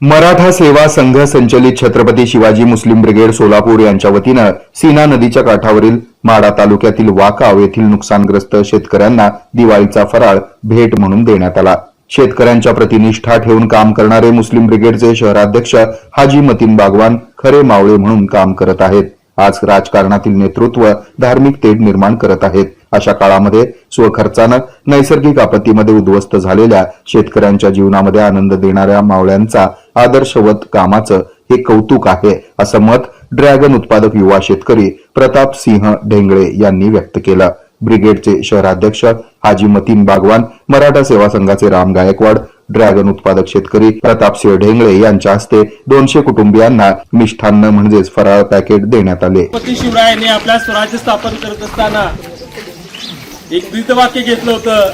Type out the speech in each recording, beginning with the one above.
मराठा सेवा संघ संचलित Chhatrapati Shivaji Muslim brigade Solapur यांच्या वतीनं सीना नदीच्या काठावरील माडा तालुक्यातील वाकाव येथील नुकसानग्रस्त शेतकऱ्यांना दिवाळीचा फराळ भेट म्हणून देण्यात आला. शेतकऱ्यांच्या प्रतिनिष्ठा ठेवून काम करणारे मुस्लिम ब्रिगेडचे शहराध्यक्ष हाजी मतीन बागवान खरे मावळे म्हणून काम करत आहेत. आज राजकारणातील नेतृत्व धार्मिक तेढ निर्माण करत आहेत. अशा काळामध्ये स्वखर्चानं नैसर्गिक आपत्तीमध्ये उद्ध्वस्त झालेल्या शेतकऱ्यांच्या जीवनामध्ये आनंद देणाऱ्या मावळ्यांचा आदर्शवत कामाचं हे कौतुक आहे असं मत ड्रॅगन उत्पादक युवा शेतकरी प्रताप सिंह ढेंगळे यांनी व्यक्त केलं. ब्रिगेडचे शहराध्यक्ष हाजी मतीन बागवान मराठा सेवा संघाचे राम गायकवाड ड्रॅगन उत्पादक शेतकरी प्रतापसिंह ढेंगळे यांच्या हस्ते दोनशे कुटुंबियांना मिष्ठान्न म्हणजेच फराळ पॅकेट देण्यात आले. शिवरायांनी आपल्या स्वराज्य स्थापन करत असताना एक वाक्य घेतलं होतं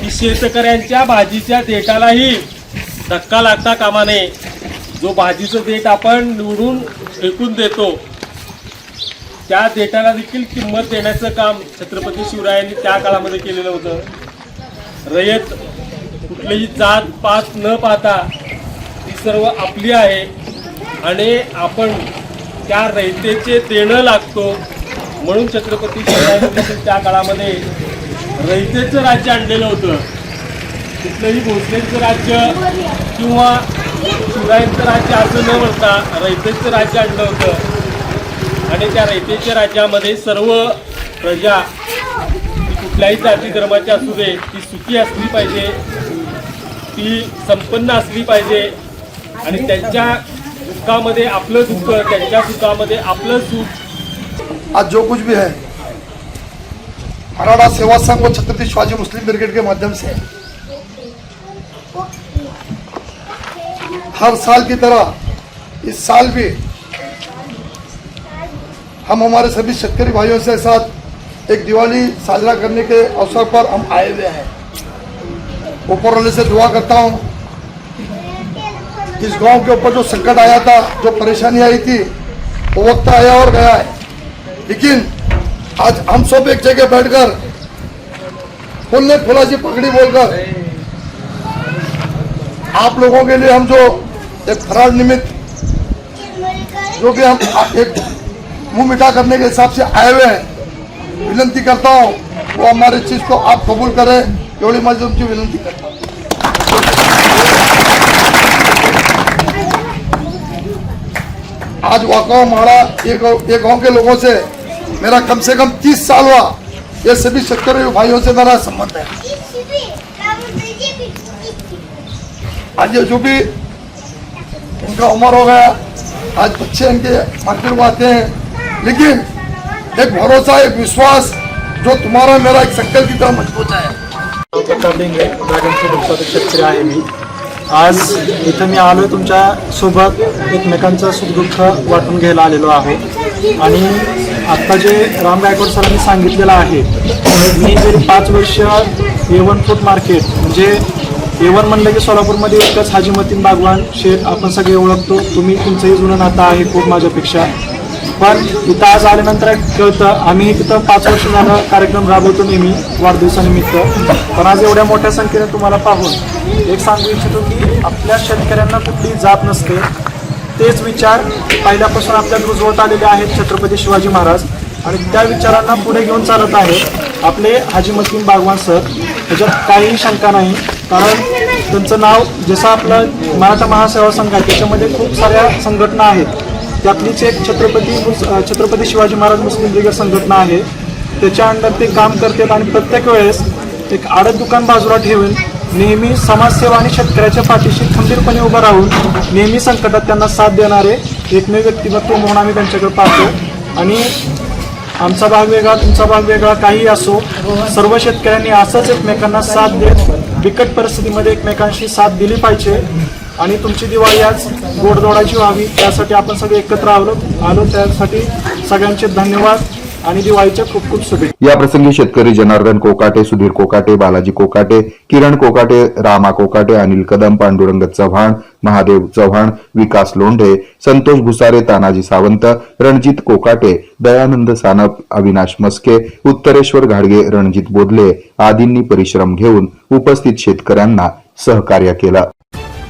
की शेतकऱ्यांच्या भाजीच्या देठालाही धक्का लागता कामा नये. जो भाजीचं देठ आपण निवडून फेकून देतो त्या देठाला देखील किंमत देण्याचं काम छत्रपती शिवरायांनी त्या काळामध्ये केलेलं होतं. रयत कुठलीही जात पात न पाहता ती सर्व आपली आहे आणि आपण त्या रयतेचे देणं लागतो म्हणून छत्रपती शिवरायांनी देखील त्या काळामध्ये रयतेचं राज्य आणलेलं होतं. कुठलंही भोसलेचं राज्य किंवा शिवरायांचं राज्य असं न म्हणता रयतेचं राज्य आणलं होतं. आणि त्या रयतेच्या राज्यामध्ये सर्व प्रजा कुठल्याही जाती धर्माची असू दे ती सुखी असली पाहिजे ती संपन्न असली पाहिजे आणि त्यांच्या दुःखामध्ये आपलं दुःख त्यांच्या सुखामध्ये आपलं सुख. आज जो कुछ भी है मराठा सेवा संघ व छत्रपति शिवाजी मुस्लिम ब्रिगेड के माध्यम से हर साल की तरह इस साल भी हम हमारे सभी शेतकरी भाइयों के साथ एक दिवाली साजरा करने के अवसर पर हम आए हुए हैं। ऊपर वाले से दुआ करता हूँ इस गाँव के ऊपर जो संकट आया था, जो परेशानी आई थी, वो वक्त आया और गया है। लेकिन आज हम सब एक जगह बैठकर फुलने फुलाची पगड़ी बोलकर आप लोगों के लिए हम जो एक फरार निमित्त, जो कि हम एक मुँह मिठा करने के हिसाब से आए हुए हैं। विनंती करता हूँ, वो हमारी चीज़ को आप कबूल करें एवढी माझी तुमची विनंती करता हूँ। आज वाकाव माड़ा ये गाँव गाँव के लोगों से, मेरा कम से कम तीस साल हुआ। ये सभी शेतकरी भाइयों से मेरा संबंध है। आज ये जो भी इनका उम्र हो गया, आज बच्चे इनके मार्केट में आते हैं। लेकिन एक भरोसा एक विश्वास जो तुम्हारा मेरा एक संकल्प की तरह मजबूत है। ड्रॅगन फ्रूट शेतकरी आहे मी. आज इथं मी आलो तुमच्यासोबत एकमेकांचं सुखदुःख वाटून घ्यायला आलेलो आहे आणि आत्ता जे राम गायकवाड सरांनी सांगितलेलं आहे मी गेली पाच वर्ष ए वन फूड मार्केट म्हणजे ए वन म्हणलं की सोलापूरमध्ये एकच हाजी मतीन बागवान शेठ आपण सगळे ओळखतो. तुम्ही तुमचंही जुनं नातं आहे खूप माझ्यापेक्षा. पण इथं आज आल्यानंतर कळतं आम्ही तिथं पाच वर्ष झालं कार्यक्रम राबवतो नेहमी वाढदिवसानिमित्त. पण आज एवढ्या मोठ्या संख्येने तुम्हाला पाहून एक सांगू इच्छितो की आपल्या शेतकऱ्यांना कुठली जात नसते. तेच विचार पहिल्यापासून आपल्यात रुजवत आलेले आहेत छत्रपती शिवाजी महाराज. आणि त्या विचारांना पुढे घेऊन चालत आहेत आपले हाजी मतीन बागवान सर. त्याच्यात काहीही शंका नाही. कारण त्यांचं नाव जसं आपलं मराठा महासेवा संघ आहे त्याच्यामध्ये खूप साऱ्या संघटना आहेत. त्यातलीच एक छत्रपती छत्रपती शिवाजी महाराज मुस्लिम ब्रिगेड संघटना आहे. त्याच्या अंडर ते काम करतात आणि प्रत्येक वेळेस एक आडत दुकान बाजूला ठेवून नेहमी समाजसेवा आणि शेतकऱ्याच्या पाठीशी खंबीरपणे उभं राहून नेहमी संकटात त्यांना साथ देणारे एकमेव व्यक्तिमत्व म्हणून आम्ही त्यांच्याकडे पाहतो. आणि आमचा भाग वेगळा तुमचा भाग वेगळा काही असो सर्व शेतकऱ्यांनी असंच एकमेकांना साथ देत बिकट परिस्थितीमध्ये एकमेकांशी साथ दिली पाहिजे. आणि तुमची दिवाळी आज गोडदोडाची व्हावी त्यासाठी आपण सगळे एकत्र आलो आलो त्यासाठी सगळ्यांचे धन्यवाद आणि दिवाळीच्या खूप खूप शुभेच्छा. या प्रसंगी शेतकरी जनार्दन कोकाटे सुधीर कोकाटे बालाजी कोकाटे किरण कोकाटे रामा कोकाटे अनिल कदम पांडुरंग चव्हाण महादेव चव्हाण विकास लोंढे संतोष भुसारे तानाजी सावंत रणजित कोकाटे दयानंद सानप अविनाश मस्के उत्तरेश्वर घाडगे रणजित बोधले आदींनी परिश्रम घेऊन उपस्थित शेतकऱ्यांना सहकार्य केलं.